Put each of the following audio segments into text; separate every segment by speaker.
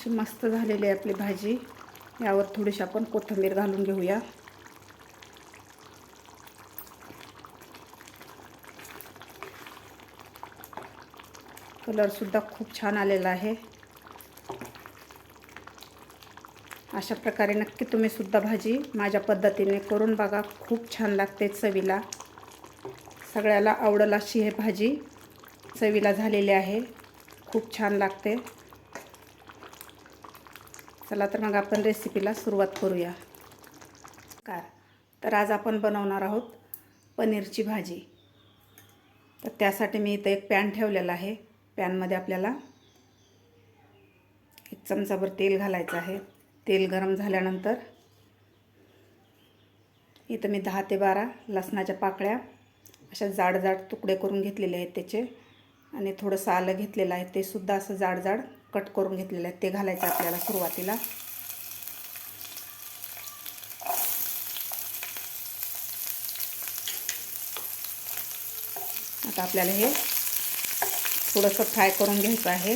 Speaker 1: अशी मस्त झालेली आहे आपली भाजी. यावर थोडीशी आपण कोथिंबीर घालून घेऊया. कलरसुद्धा खूप छान आलेला आहे. अशा प्रकारे नक्की तुम्ही सुद्धा भाजी माझ्या पद्धतीने करून बघा. खूप छान लागते चवीला. सगळ्याला आवडल अशी हे भाजी चवीला झालेली आहे. खूप छान लागते. चला तर मग आपण रेसिपीला सुरुवात करूया. कार. तर आज आपण बनवणार आहोत पनीरची भाजी. तर त्यासाठी मी इथं एक पॅन ठेवलेला आहे. पॅनमध्ये आपल्याला एक चमचाभर तेल घालायचं आहे. तेल गरम झाल्यानंतर इथं मी दहा ते बारा लसणाच्या पाकळ्या अशा जाड जाड तुकडे करून घेतलेले आहेत त्याचे. आणि थोडंसं आलं घेतलेलं आहे ते सुद्धा असं जाड जाड कट करून घेतलेलं आहे ते घालायचं आपल्याला सुरुवातीला. आता आपल्याला हे थोडंसं फ्राय करून घ्यायचं आहे.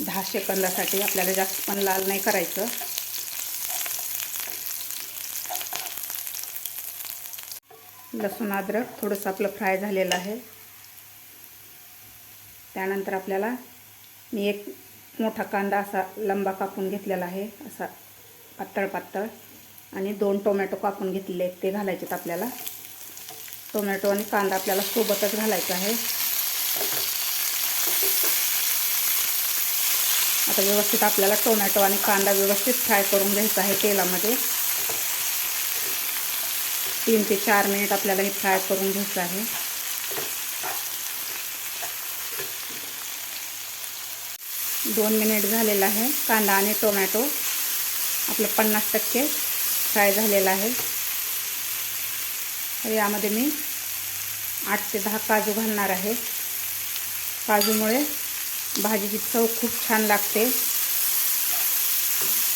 Speaker 1: दहा सेकंदासाठी आपल्याला जास्त पण लाल नाही करायचं. लसूण अद्रक थोडंसं आपलं फ्राय झालेलं आहे. त्यानंतर आपल्याला मी एक मोठा कांदा असा लंबा कापून घेतलेला आहे असा पातळ पातळ आणि दोन टोमॅटो कापून घेतलेले आहेत ते घालायचेत आपल्याला. टोमॅटो आणि कांदा आपल्याला सोबतच घालायचा आहे. आता व्यवस्थित आपल्याला टोमॅटो आणि कांदा व्यवस्थित फ्राय करून घ्यायचा आहे तेलामध्ये. तीन ते चार मिनिट आपल्याला हे फ्राय करून घ्यायचं आहे. दोन मिनिट झालेलं आहे. कांदा आणि टोमॅटो आपलं पन्नास टक्के फ्राय झालेलं आहे. तर यामध्ये मी आठ ते दहा काजू घालणार आहे. काजूमुळे भाजीची चव खूप छान लागते.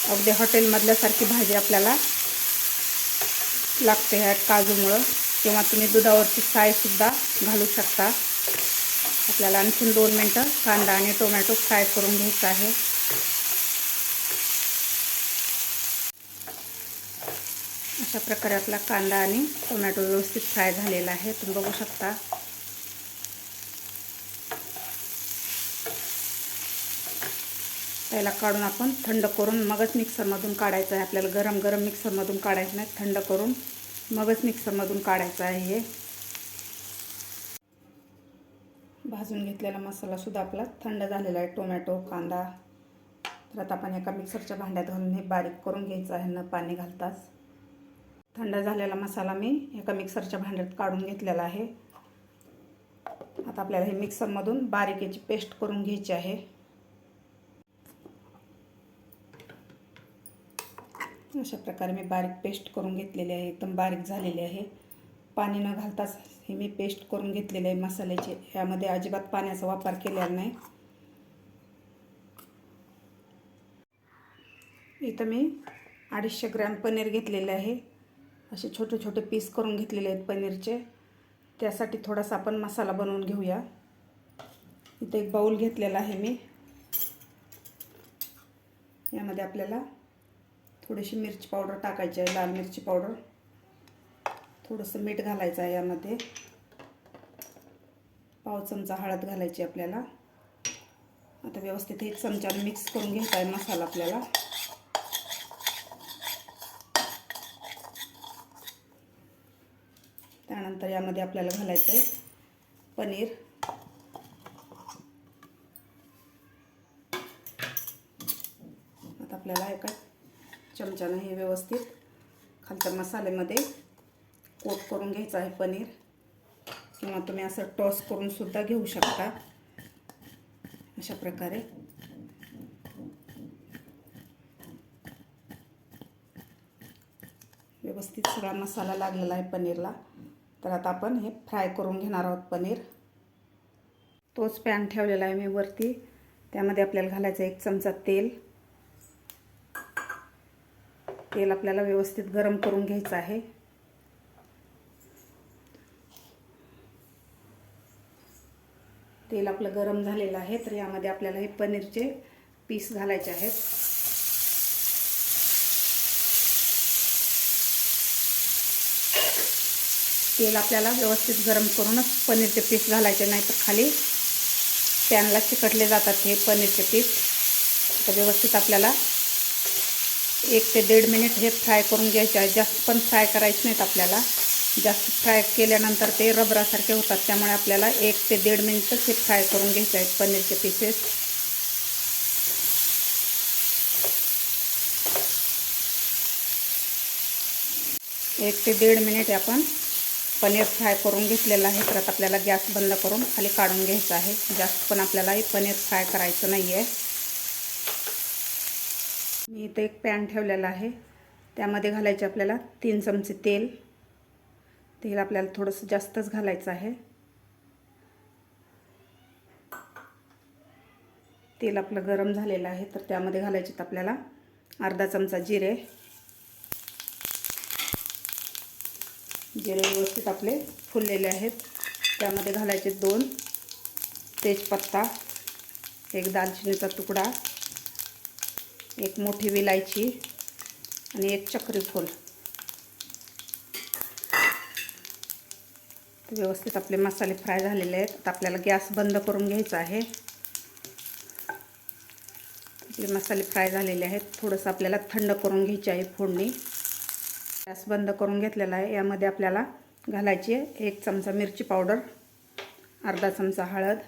Speaker 1: अगदी हॉटेलमधल्यासारखी भाजी आपल्याला लागते ह्या काजूमुळं. किंवा तुम्ही दुधावरची सायसुद्धा घालू शकता. आपल्याला आणखीन दोन मिनटं कांदा आणि टोमॅटो फ्राय करून घ्यायचा आहे. अशा प्रकारे आपला कांदा आणि टोमॅटो व्यवस्थित फ्राय झालेला आहे. तुम्ही बघू शकता. त्याला काढून आपण थंड करून मगच मिक्सरमधून काढायचं आहे. आपल्याला गरम गरम मिक्सरमधून काढायचं नाही. थंड करून मगच मिक्सरमधून काढायचं आहे हे. भाजून घेतलेला मसालासुद्धा आपला थंड झालेला आहे. टोमॅटो कांदा. तर आता आपण एका मिक्सरच्या भांड्यात घालून हे बारीक करून घ्यायचं आहे. न पाणी घालताच. थंड झालेला मसाला मी एका मिक्सरच्या भांड्यात काढून घेतलेला आहे. आता आपल्याला हे मिक्सरमधून बारीक याची पेस्ट करून घ्यायची आहे. अशा प्रकारे मी बारीक पेस्ट करून घेतलेली आहे. एकदम बारीक झालेली आहे. पाणी न घालताच हे मी पेस्ट करून घेतलेलं आहे मसाल्याचे. यामध्ये अजिबात पाण्याचा वापर केलेला नाही. इथं मी अडीचशे ग्रॅम पनीर घेतलेले आहे. असे छोटे छोटे पीस करून घेतलेले आहेत पनीरचे. त्यासाठी थोडासा आपण मसाला बनवून घेऊया. इथं एक बाऊल घेतलेला आहे मी. यामध्ये आपल्याला थोडीशी मिरची पावडर टाकायची आहे लाल मिरची पावडर. थोडंसं मीठ घालायचं आहे यामध्ये पाव चमचा हळद घालायची आपल्याला. आता व्यवस्थित एक चमचा मिक्स करून घ्यायचा आहे मसाला आपल्याला. त्यानंतर यामध्ये आपल्याला घालायचं आहे पनीर. आता आपल्याला एका चमच्यानं हे व्यवस्थित खालच्या मसाल्यामध्ये कोट करून घ्यायचं आहे पनीर. किंवा तुम्ही असं टॉस करून सुद्धा घेऊ शकता. अशा प्रकारे. व्यवस्थित सगळा मसाला लागलेला आहे पनीरला. तर आता आपण हे फ्राय करून घेणार आहोत पनीर. तोच पॅन ठेवलेला आहे मी वरती. त्यामध्ये आपल्याला घालायचं एक चमचा तेल. तेल आपल्याला व्यवस्थित गरम करून घ्यायचं आहे. तेल आपलं गरम झालेलं आहे तर यामध्ये आपल्याला हे पनीरचे पीस घालायचे आहेत. तेल आपल्याला व्यवस्थित गरम करूनच पनीरचे पीस घालायचे नाही तर खाली पॅनला चिकटले जातात हे पनीरचे पीस. तर व्यवस्थित आपल्याला एक ते दीड मिनिट हे फ्राय करून घ्यायचे आहे जास्त पण फ्राय करायचे नाहीत आपल्याला. जास्त फ्राय केल्यानंतर ते रबरासारखे होतात. त्यामुळे आपल्याला एक ते दीड मिनटंच हे फ्राय करून घ्यायचे आहेत पनीरचे पीसेस एक ते दीड मिनिट आपण पनीर फ्राय करून घेतलेलं आहे. परत आपल्याला गॅस बंद करून खाली काढून घ्यायचं आहे. जास्त पण आपल्याला हे पनीर फ्राय करायचं नाही आहे मी इथे एक पॅन ठेवलेला आहे. त्यामध्ये घालायचे आपल्याला तीन चमचे तेल. तेल आपल्याला थोडंसं जास्तच घालायचं आहे. तेल आपलं गरम झालेलं आहे तर त्यामध्ये घालायचे आपल्याला अर्धा चमचा जिरे. जिरे व्यवस्थित आपले फुललेले आहेत. त्यामध्ये घालायचे दोन तेजपत्ता एक दालचिनीचा तुकडा एक मोठी विलायची आणि एक चक्री व्यवस्थित आपले मसाले फ्राय झालेले आहेत. आता आपल्याला गॅस बंद करून घ्यायचा आहे. आपले मसाले फ्राय झालेले आहेत. थोडंसं आपल्याला थंड करून घ्यायचे आहे फोडणी. गॅस बंद करून घेतलेला आहे. यामध्ये आपल्याला घालायची आहे एक चमचा मिरची पावडर अर्धा चमचा हळद.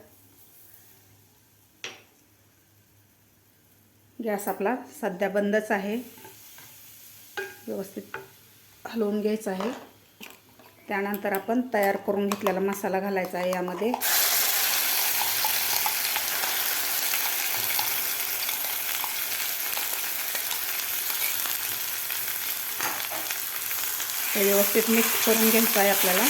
Speaker 1: गॅस आपला सध्या बंदच आहे. व्यवस्थित हलवून घ्यायचं आहे. त्यानंतर आपण तयार करून घेतलेला मसाला घालायचा आहे यामध्ये. व्यवस्थित मिक्स करून घ्यायचं आहे आपल्याला.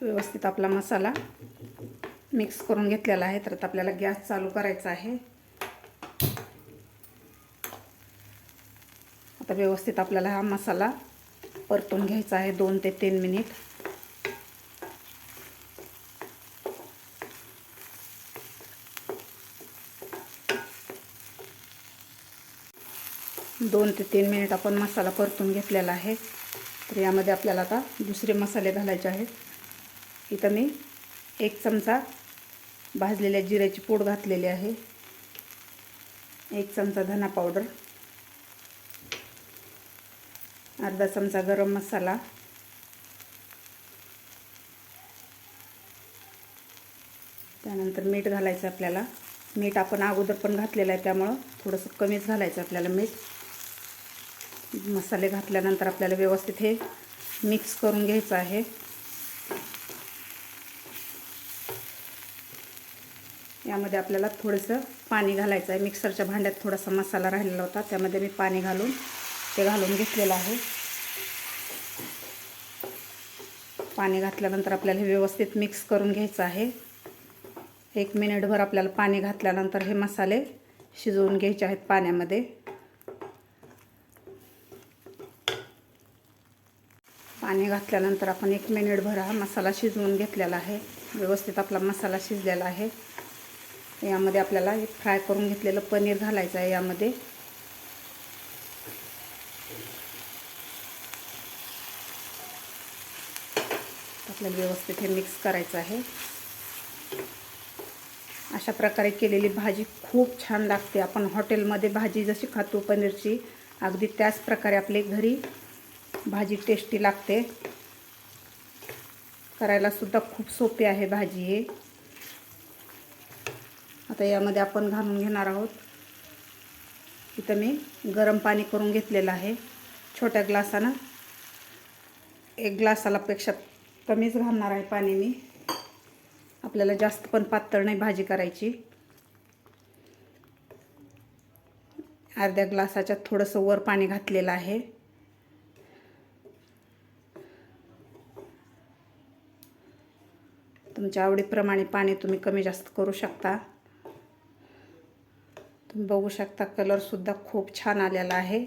Speaker 1: व्यवस्थित आपला मसाला मिक्स करून घेतलेला आहे. तर आता आपल्याला गॅस चालू करायचा आहे. आता व्यवस्थित आपल्याला हा मसाला परतून घ्यायचा आहे दोन ते तीन मिनिट. दोन ते तीन मिनिट आपण मसाला परतून घेतलेला आहे. तर यामध्ये आपल्याला आता दुसरे मसाले घालायचे आहेत. इथं मी एक चमचा भाजलेल्या जिऱ्याची पूड घातलेली आहे. एक चमचा धना पावडर. अर्धा चमचा गरम मसाला. त्यानंतर मीठ घालायचं आपल्याला. मीठ आपण अगोदर पण घातलेलं आहे त्यामुळं थोडंसं कमीच घालायचं आपल्याला मीठ. मसाले घातल्यानंतर आपल्याला व्यवस्थित हे मिक्स करून घ्यायचं आहे. यामध्ये आपल्याला थोडंसं पाणी घालायचं आहे. मिक्सरच्या भांड्यात थोडासा मसाला राहिलेला होता. त्यामध्ये मी पाणी घालून ते घालून घेतलेलं आहे. पाणी घातल्यानंतर आपल्याला हे व्यवस्थित मिक्स करून घ्यायचं आहे. एक मिनिटभर आपल्याला पाणी घातल्यानंतर हे मसाले शिजवून घ्यायचे आहेत पाण्यामध्ये. पाणी घातल्यानंतर आपण एक मिनिटभर हा मसाला शिजवून घेतलेला आहे. व्यवस्थित आपला मसाला शिजलेला आहे. यामध्ये आपल्याला फ्राय करून घेतलेलं पनीर घालायचं आहे यामध्ये. आपल्याला व्यवस्थित हे मिक्स करायचं आहे. अशा प्रकारे केलेली भाजी खूप छान लागते. आपण हॉटेलमध्ये भाजी जशी खातो पनीरची अगदी त्याच प्रकारे आपले घरी भाजी टेस्टी लागते. करायला सुद्धा खूप सोपी आहे भाजी हे. आता यामध्ये आपण घालून घेणार आहोत. इथं मी गरम पाणी करून घेतलेलं आहे. छोट्या ग्लासानं. एक ग्लासालापेक्षा कमीच घालणार आहे पाणी मी. आपल्याला जास्त पण पातळ नाही भाजी करायची. अर्ध्या ग्लासाच्या थोडंसं वर पाणी घातलेलं आहे. तुमच्या आवडीप्रमाणे पाणी तुम्ही कमी जास्त करू शकता. तुम्ही बघू शकता कलरसुद्धा खूप छान आलेला आहे.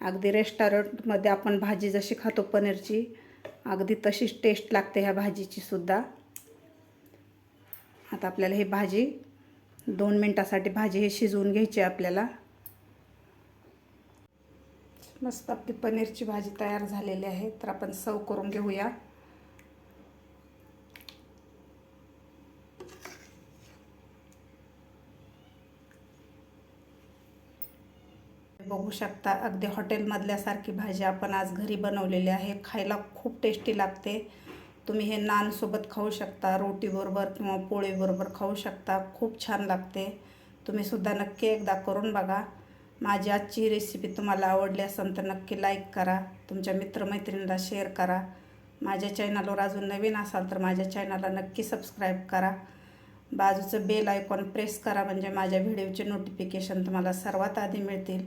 Speaker 1: अगदी रेस्टॉरंटमध्ये आपण भाजी जशी खातो पनीरची अगदी तशीच टेस्ट लागते ह्या भाजीची सुद्धा. आता आपल्याला ही भाजी दोन मिनटासाठी भाजी हे शिजवून घ्यायची आहे आपल्याला. मस्त आपली पनीरची भाजी तयार झालेली आहे. तर आपण सर्व करून घेऊया. बघू शकता. अगदी हॉटेलमधल्यासारखी भाजी आपण आज घरी बनवलेली आहे. खायला खूप टेस्टी लागते. तुम्ही हे नानसोबत खाऊ शकता रोटीबरोबर किंवा पोळीबरोबर खाऊ शकता. खूप छान लागते. तुम्ही सुद्धा नक्की एकदा करून बघा. माझी आजची रेसिपी तुम्हाला आवडली असेल तर नक्की लाईक करा. तुमच्या मित्रमैत्रिणीला शेअर करा. माझ्या चॅनलवर अजून नवीन असाल तर माझ्या चॅनलला नक्की सबस्क्राईब करा. बाजूचं बेल आयकॉन प्रेस करा. म्हणजे माझ्या व्हिडिओचे नोटिफिकेशन तुम्हाला सर्वात आधी मिळतील.